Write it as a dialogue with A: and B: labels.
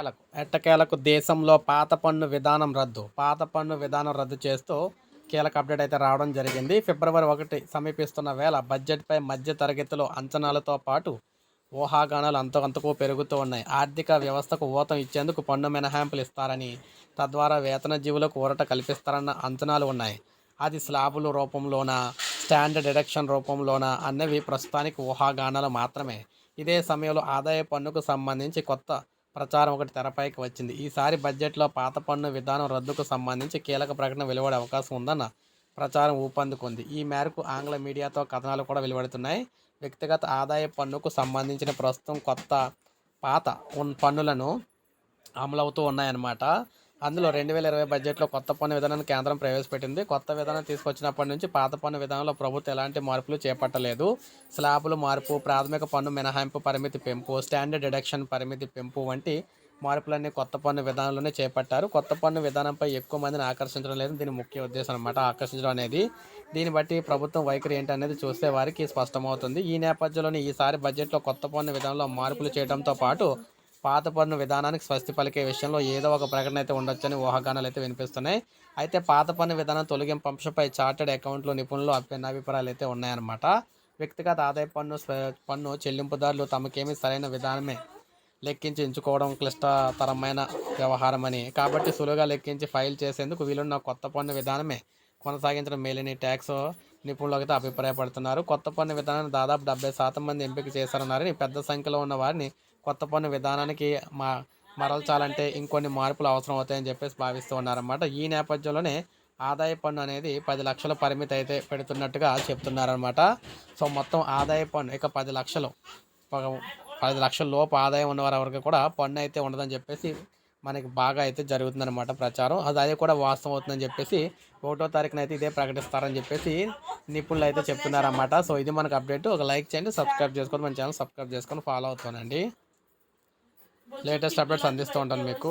A: ఎట్టకేలకు ఎట్టకేలకు దేశంలో పాత పన్ను విధానం రద్దు. పాత పన్ను విధానం రద్దు చేస్తూ కీలక అప్డేట్ అయితే రావడం జరిగింది. ఫిబ్రవరి ఒకటి సమీపిస్తున్న వేళ బడ్జెట్పై మధ్య తరగతిలో అంచనాలతో పాటు ఊహాగానాలు అంతకంతకు పెరుగుతూ ఉన్నాయి. ఆర్థిక వ్యవస్థకు ఊతం ఇచ్చేందుకు పన్ను మినహాయింపులు ఇస్తారని తద్వారా వేతన జీవులకు ఊరట కల్పిస్తారన్న అంచనాలు ఉన్నాయి. అది స్లాబుల రూపంలోన స్టాండర్డ్ డిడక్షన్ రూపంలోన అన్నవి ప్రస్తుతానికి ఊహాగానాలు మాత్రమే. ఇదే సమయంలో ఆదాయ పన్నుకు సంబంధించి కొత్త ప్రచారం ఒకటి తెరపైకి వచ్చింది. ఈసారి బడ్జెట్లో పాత పన్ను విధానం రద్దుకు సంబంధించి కీలక ప్రకటన వెలువడే అవకాశం ఉందన్న ప్రచారం ఊపందుకుంది. ఈ మేరకు ఆంగ్ల మీడియాతో కథనాలు కూడా వెలువడుతున్నాయి. వ్యక్తిగత ఆదాయ పన్నుకు సంబంధించిన ప్రస్తుతం కొత్త పాత పన్నులను అమలవుతూ ఉన్నాయన్నమాట. అందులో రెండు వేల ఇరవై బడ్జెట్లో కొత్త పన్ను విధానాన్ని కేంద్రం ప్రవేశపెట్టింది. కొత్త విధానం తీసుకొచ్చినప్పటి నుంచి పాత పన్ను విధానంలో ప్రభుత్వం ఎలాంటి మార్పులు చేపట్టలేదు. స్లాబులు మార్పు ప్రాథమిక పన్ను మినహాయింపు పరిమితి పెంపు స్టాండర్డ్ డిడక్షన్ పరిమితి పెంపు వంటి మార్పులన్నీ కొత్త పన్ను విధానంలోనే చేపట్టారు. కొత్త పన్ను విధానంపై ఎక్కువ మందిని ఆకర్షించడం లేదు దీని ముఖ్య ఉద్దేశం అనమాట ఆకర్షించడం అనేది దీన్ని బట్టి ప్రభుత్వం వైఖరి ఏంటి అనేది చూస్తే వారికి స్పష్టమవుతుంది. ఈ నేపథ్యంలోనే ఈసారి బడ్జెట్లో కొత్త పన్ను విధానంలో మార్పులు చేయడంతో పాటు పాత పన్ను విధానానికి స్వస్తి పలికే విషయంలో ఏదో ఒక ప్రకటన అయితే ఉండొచ్చని ఊహాగానాలు అయితే వినిపిస్తున్నాయి. అయితే పాత పన్ను విధానం తొలగింపు అంశంపై చార్టెడ్ అకౌంట్లు నిపుణులు భిన్న అభిప్రాయాలు అయితే ఉన్నాయన్నమాట. వ్యక్తిగత ఆదాయ పన్ను పన్ను చెల్లింపుదారులు తమకేమీ సరైన విధానమే లెక్కించి ఎంచుకోవడం క్లిష్టతరమైన వ్యవహారమని. కాబట్టి సులువుగా లెక్కించి ఫైల్ చేసేందుకు వీలున్న కొత్త పన్ను విధానమే కొనసాగించడం మేలని ట్యాక్స్ నిపుణులు అయితే అభిప్రాయపడుతున్నారు. కొత్త పన్ను విధానాన్ని దాదాపు డెబ్బై శాతం మంది ఎంపిక చేశారన్నారని పెద్ద సంఖ్యలో ఉన్న వారిని కొత్త పన్ను విధానానికి మా మరల్చాలంటే ఇంకొన్ని మార్పులు అవసరం అవుతాయని చెప్పేసి భావిస్తూ ఉన్నారన్నమాట. ఈ నేపథ్యంలోనే ఆదాయ పన్ను అనేది పది లక్షల పరిమితి అయితే పెడుతున్నట్టుగా చెప్తున్నారనమాట సో మొత్తం ఆదాయ పన్ను ఇక పది లక్షలు పది లక్షల లోపు ఆదాయం ఉన్నవారి వరకు కూడా పన్ను అయితే ఉండదని చెప్పేసి మనకి బాగా అయితే జరుగుతుందన్నమాట ప్రచారం. అది అదే కూడా వాస్తవం అవుతుందని చెప్పేసి ఒకటో తారీఖున అయితే ఇదే ప్రకటిస్తారని చెప్పేసి నిపుణులు అయితే చెప్తున్నారన్నమాట. సో ఇది మనకు అప్డేట్. ఒక లైక్ చేయండి సబ్స్క్రైబ్ చేసుకొని మన ఛానల్ సబ్స్క్రైబ్ చేసుకొని ఫాలో అవుతానండి లేటెస్ట్ అప్డేట్స్ అందిస్తూ ఉంటాను మీకు.